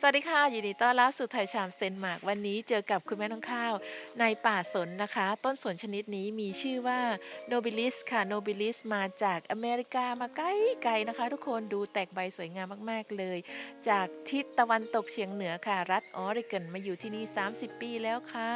สวัสดีค่ะยินดีต้อนรับสู่ไทยชามเซนมาร์กวันนี้เจอกับคุณแม่น้องข้าว ในป่าสนนะคะ ต้นสนชนิดนี้มีชื่อว่าโนบิลิสค่ะโนบิลิสมาจากอเมริกามาไกลไกลนะคะ ทุกคนดูแตกใบสวยงามมากๆเลย จากทิศตะวันตกเฉียงเหนือค่ะ รัฐออริกอนมาอยู่ที่นี่ 30 ปีแล้วค่ะ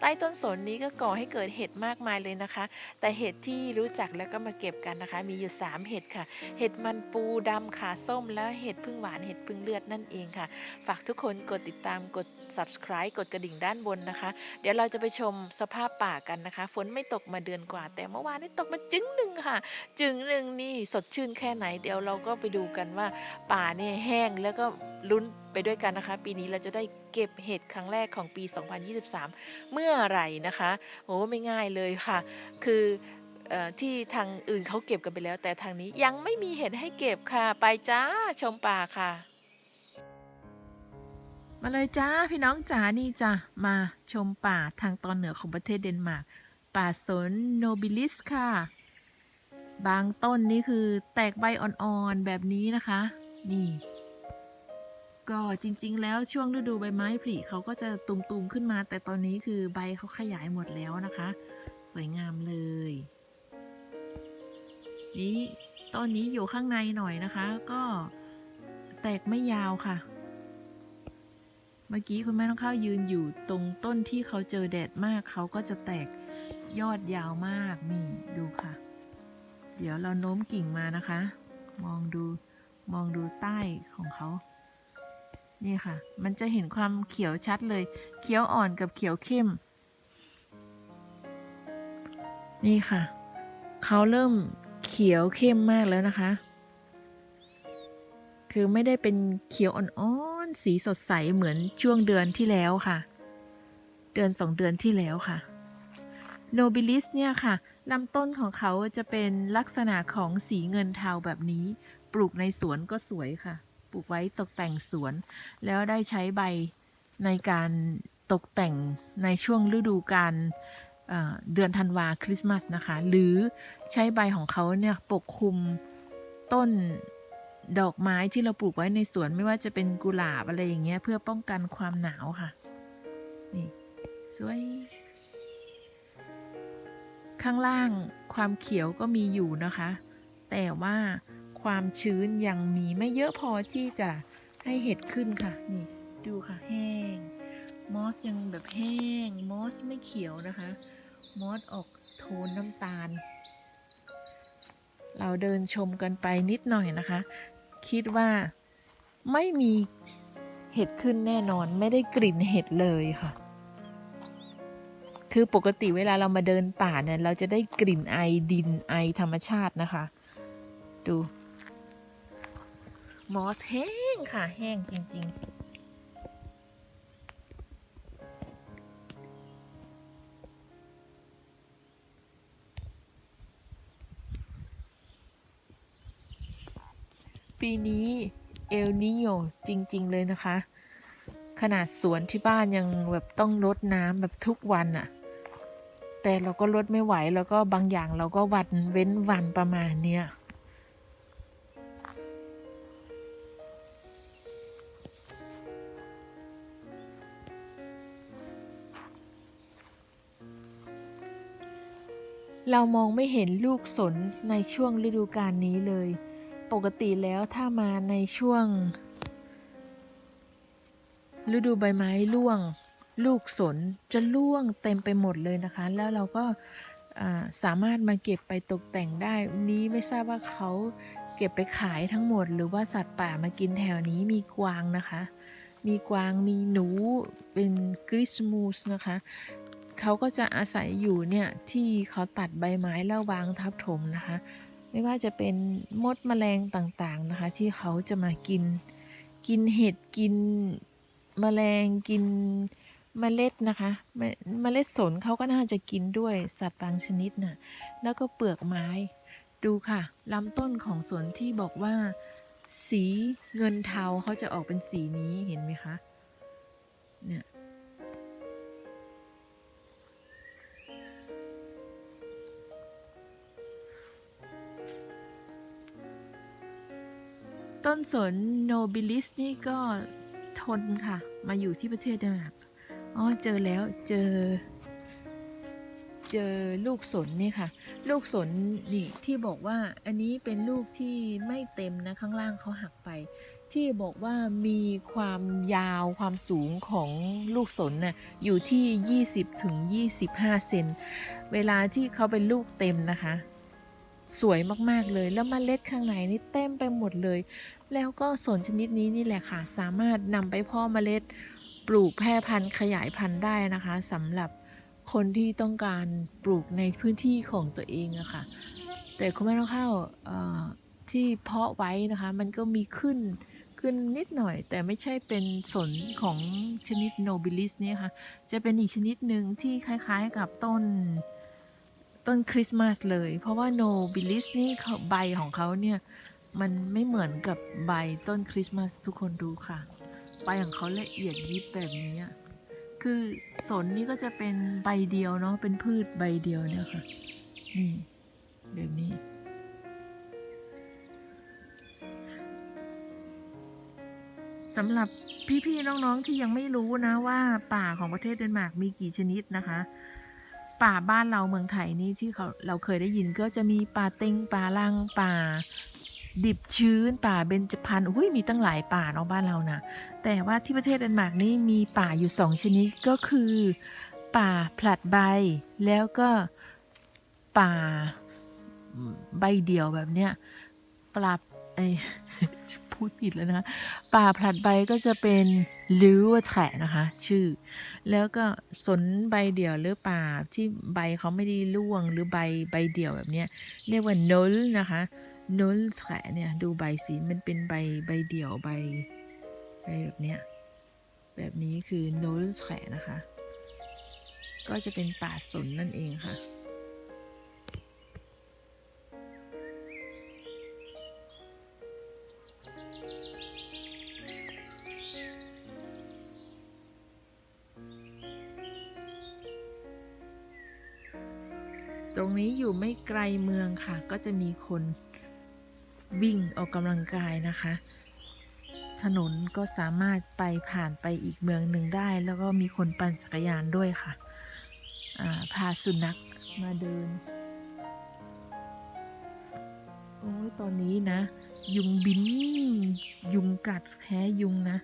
ใต้ต้นสนนี้ก็ก่อให้เกิดเห็ดมากมายเลยนะคะ แต่เห็ดที่รู้จักแล้วก็มาเก็บกันนะคะ มีอยู่ 3 เห็ดค่ะ เห็ดมันปูดำขาส้มและเห็ดพึ่งหวานเห็ดพึ่งเลือดนั่นเองค่ะฝากทุกคนกดติดตามกด subscribe กดกระดิ่งด้านบนนะคะ เดี๋ยวเราจะไปชมสภาพป่ากันนะคะ ฝนไม่ตกมาเดือนกว่า แต่เมื่อวานนี้ตกมาจึงหนึ่งค่ะ จึงหนึ่งนี่สดชื่นแค่ไหน เดี๋ยวเราก็ไปดูกันว่า ป่าเนี่ยแห้งแล้วก็ลุ้นไปด้วยกันนะคะ ปีนี้เราจะได้เก็บเห็ดครั้งแรกของปี 2023 เมื่อไหร่นะคะโอ้ไม่ง่ายเลยค่ะ คือเอ่อที่ทางอื่นเขาเก็บกันไปแล้ว แต่ทางนี้ยังไม่มีเห็ดให้เก็บค่ะ ไปจ้าชมป่าค่ะ มาเลยจ้าพี่น้องจ๋านี่จ้ะมาชมป่าทางตอนเหนือของประเทศเดนมาร์กป่าสนโนบิลิสค่ะ บางต้นนี่คือแตกใบอ่อนๆแบบนี้นะคะ นี่ ก็จริงๆ แล้วช่วงฤดูใบไม้ผลิเขาก็จะตุมๆขึ้นมา แต่ตอนนี้คือใบเขาขยายหมดแล้วนะคะ สวยงามเลย นี่ต้นนี้อยู่ข้างในหน่อยนะคะ ก็แตกไม่ยาวค่ะ เมื่อกี้คุณแม่ต้องข้าวยืนอยู่ตรงต้นที่เขาเจอแดดมากเขาก็จะแตกยอดยาวมากนี่ดูค่ะ เดี๋ยวเราโน้มกิ่งมานะคะ มองดูมองดูใต้ของเขา นี่ค่ะ มันจะเห็นความเขียวชัดเลย เขียวอ่อนกับเขียวเข้ม นี่ค่ะ เขาเริ่มเขียวเข้มมากแล้วนะคะ คือไม่ได้เป็นเขียวอ่อนๆ สีสดใสเหมือนช่วงเดือนที่แล้วค่ะ เดือนสองเดือนที่แล้วค่ะโนบิลิสเนี่ยค่ะลำต้นของเขาจะเป็นลักษณะของสีเงินเทาแบบนี้ ปลูกในสวนก็สวยค่ะ ปลูกไว้ตกแต่งสวน แล้วได้ใช้ใบในการตกแต่งในช่วงฤดูกาลเเดือนธันวาคริสต์มาสนะคะ หรือใช้ใบของเขาเนี่ยปกคลุมต้น ดอกไม้ที่เราปลูกไว้ในสวนไม่ว่าจะเป็นกุหลาบอะไรอย่างเงี้ย เพื่อป้องกันความหนาวค่ะ นี่ สวย ข้างล่างความเขียวก็มีอยู่นะคะ แต่ว่าความชื้นยังมีไม่เยอะพอที่จะให้เห็ดขึ้นค่ะ นี่ ดูค่ะแห้ง มอสยังแบบแห้ง มอสไม่เขียวนะคะ มอสออกโทนน้ำตาลเราเดินชมกันไปนิดหน่อยนะคะ คิดว่าไม่มีเห็ดขึ้นแน่นอนไม่ได้กลิ่นเห็ดเลยค่ะ คือปกติเวลาเรามาเดินป่าเนี่ย เราจะได้กลิ่นไอดินไอธรรมชาตินะคะ ดู มอสแห้งค่ะ แห้งจริง ๆ ปีนี้เอลนิโยจริง ๆ เลยนะคะ ขนาดสวนที่บ้านยังแบบต้องรดน้ำแบบทุกวันอะแต่เราก็ลดไม่ไหวแล้วก็บางอย่างเราก็วันเว้นวันประมาณเนี้ยเรามองไม่เห็นลูกสนในช่วงฤดูกาลนี้เลย ปกติแล้วถ้ามาในช่วง ฤดูใบไม้ร่วง ลูกสนจะร่วงเต็มไปหมดเลยนะคะ แล้วเราก็สามารถมาเก็บไปตกแต่งได้วันนี้ไม่ทราบว่าเขาเก็บไปขายทั้งหมด หรือว่าสัตว์ป่ามากินแถวนี้มีกวางนะคะ มีกวางมีหนูเป็นกริสมูสนะคะเขาก็จะอาศัยอยู่เนี่ยที่เขาตัดใบไม้แล้ววางทับถมนะคะ ไม่ว่าจะเป็นมดแมลงต่างๆนะคะ ที่เขาจะมากิน กินเห็ดกินแมลงกินเมล็ดนะคะเมเมล็ดสนเขาก็น่าจะกินด้วยสัตว์บางชนิดน่ะแล้วก็เปลือกไม้ ดูค่ะลำต้นของสวนที่บอกว่า สีเงินเทาเขาจะออกเป็นสีนี้เห็นไหมคะเนี่ย ต้นสนโนบิลิสนี่ก็ทนค่ะ มาอยู่ที่ประเทศเดนมาร์กอ๋อเจอแล้วเจอ เจอลูกสนนี่ค่ะ ลูกสนนี่ที่บอกว่าอันนี้เป็นลูกที่ไม่เต็มนะข้างล่างเขาหักไป ที่บอกว่ามีความยาวความสูงของลูกสนน่ะอยู่ที่ 20ถึง25 เซนเวลาที่เขาเป็นลูกเต็มนะคะ สวยมากๆเลย แล้วมเมล็ดข้างในนี่เต็มไปหมดเลย แล้วก็สนชนิดนี้นี่แหละค่ะ สามารถนำไปเพาะเมล็ด ปลูกแพร่พันธุ์ขยายพันธุ์ได้นะคะสำหรับคนที่ต้องการปลูกในพื้นที่ของตัวเองอะค่ะ แต่คุณแม่ต้องเข้าที่เพาะไว้นะคะ มันก็มีขึ้นขึ้นนิดหน่อย แต่ไม่ใช่เป็นสนของชนิดโนบิลิสเนี่ยค่ะ จะเป็นอีกชนิดหนึ่งที่คล้ายๆกับต้น ต้นคริสต์มาสเลย เพราะว่าโนบิลิสนี่ใบของเขาเนี่ย มันไม่เหมือนกับใบต้นคริสต์มาสทุกคนดูค่ะ ใบของเขาละเอียดยิบแบบนี้คือสนนี่ก็จะเป็นใบเดียวเนาะเป็นพืชใบเดียวเนี่ยค่ะนี่แบบนี้สำหรับพี่ๆน้องๆที่ยังไม่รู้นะว่าป่าของประเทศเดนมาร์กมีกี่ชนิดนะคะ ป่าบ้านเราเมืองไทยนี่ที่เขาเราเคยได้ยินก็จะมีป่าเต็งป่าลังป่า ดิบชื้นป่าเบญจพรรณอุ้ยมีตั้งหลายป่าเนาะบ้านเรานะแต่ว่าที่ประเทศเดนมาร์กนี่มีป่าอยู่สองชนิดก็คือ ป่าผลัดใบ แล้วก็ป่าใบเดี่ยวแบบเนี้ยปลาไอ พูดผิดแล้วนะคะป่าผลัดใบก็จะเป็นลิวแฉะนะคะ ชื่อ แล้วก็สนใบเดี่ยวหรือป่าที่ใบเขาไม่ได้ร่วงหรือใบใบเดี่ยวแบบเนี้ยเรียกว่านลนะคะนลแฉะเนี่ยดูใบสีมันเป็นใบใบเดี่ยวใบใบแบบเนี้ยแบบนี้คือนลแฉะนะคะ ก็จะเป็นป่าสนนั่นเองค่ะ ไกลเมืองค่ะ ก็จะมีคนวิ่งออกกำลังกายนะคะ ถนนก็สามารถไปผ่านไปอีกเมืองหนึ่งได้ แล้วก็มีคนปั่นจักรยานด้วยค่ะพาสุนัขมาเดินโอ้ยตอนนี้นะ ยุงบิน ยุงกัดแพ้ยุงนะ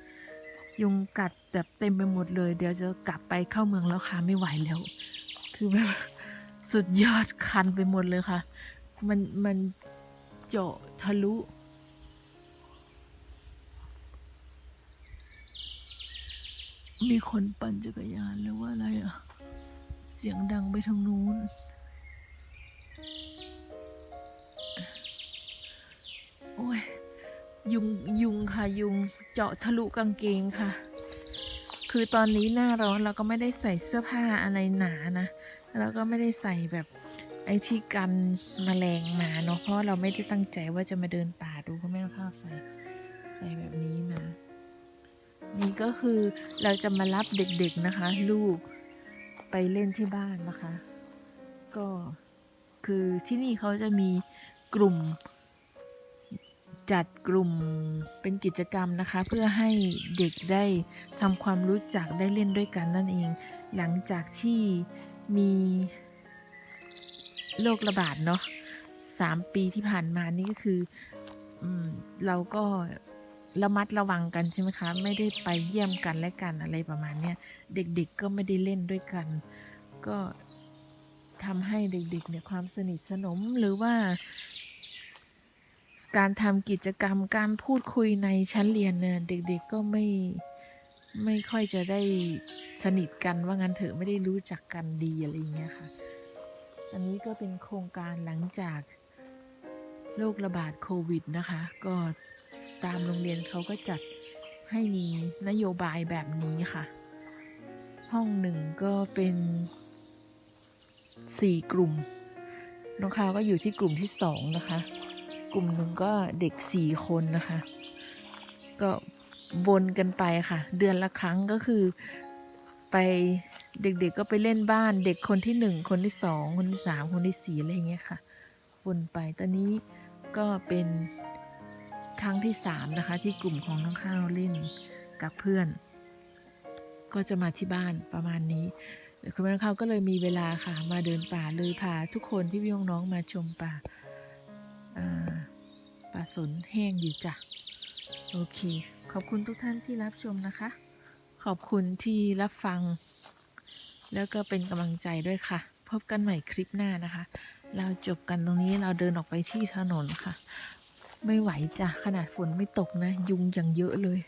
ยุงกัดแบบเต็มไปหมดเลย เดี๋ยวจะกลับไปเข้าเมืองแล้วค่ะไม่ไหวแล้ว คือแบบ สุดยอดคันไปหมดเลยค่ะ มันมันเจาะทะลุมีคนปั่นจักรยานหรือว่าอะไรอะเสียงดังไปทางนู้น โอ้ย ยุงยุงค่ะยุงเจาะทะลุกางเกงค่ะ คือตอนนี้หน้าร้อนเราก็ไม่ได้ใส่เสื้อผ้าอะไรหนานะ แล้วก็ไม่ได้ใส่แบบไอ้ที่กันแมลงมาเนาะเพราะเราไม่ได้ตั้งใจว่าจะมาเดินป่าดูก็ไม่ต้องข้าวใส่ใส่แบบนี้มา นี่ก็คือเราจะมารับเด็กๆนะคะ ลูกไปเล่นที่บ้านนะคะ ก็คือที่นี่เขาจะมีกลุ่ม จัดกลุ่มเป็นกิจกรรมนะคะ เพื่อให้เด็กได้ทำความรู้จักได้เล่นด้วยกันนั่นเอง หลังจากที่ มีโรคระบาดเนาะสามปีที่ผ่านมานี่ก็คืออเราก็ระมัดระวังกันใช่ไหมคะ ไม่ได้ไปเยี่ยมกันและกันอะไรประมาณเนี้ยเด็กๆก็ไม่ได้เล่นด้วยกัน ก็ทำให้เด็กๆเนี่ยความสนิทสนมหรือว่า การทำกิจกรรมการพูดคุยในชั้นเรียนเนี่ยเด็กๆก็ไม่ไม่ค่อยจะได้ สนิทกันว่างั้นเถอะไม่ได้รู้จักกันดีอะไรอย่างเงี้ยค่ะ อันนี้ก็เป็นโครงการหลังจากโรคระบาดโควิดนะคะ ก็ตามโรงเรียนเขาก็จัดให้มีนโยบายแบบนี้ค่ะ ห้องหนึ่งก็เป็นสี่กลุ่ม น้องคาวก็อยู่ที่กลุ่มที่สองนะคะ กลุ่มหนึ่งก็เด็กสี่คนนะคะ ก็วนกันไปค่ะ เดือนละครั้งก็คือ ไปเด็กๆก็ไปเล่นบ้านเด็กคนที่หนึ่งคนที่สองคนที่สามคนที่สี่อะไรอย่างเงี้ยค่ะวนไปตอนนี้ก็เป็นครั้งที่สามนะคะ ที่กลุ่มของน้องข้าวเล่นกับเพื่อน ก็จะมาที่บ้านประมาณนี้คุณแม่เขาก็เลยมีเวลาค่ะ มาเดินป่าเลยพาทุกคนพี่พี่น้องๆมาชมป่าป่าสนแห้งอยู่จ้ะ โอเค ขอบคุณทุกท่านที่รับชมนะคะ ขอบคุณที่รับฟัง แล้วก็เป็นกำลังใจด้วยค่ะ พบกันใหม่คลิปหน้านะคะ เราจบกันตรงนี้เราเดินออกไปที่ถนนค่ะ ไม่ไหวจ้ะขนาดฝนไม่ตกนะ ยุงอย่างเยอะเลย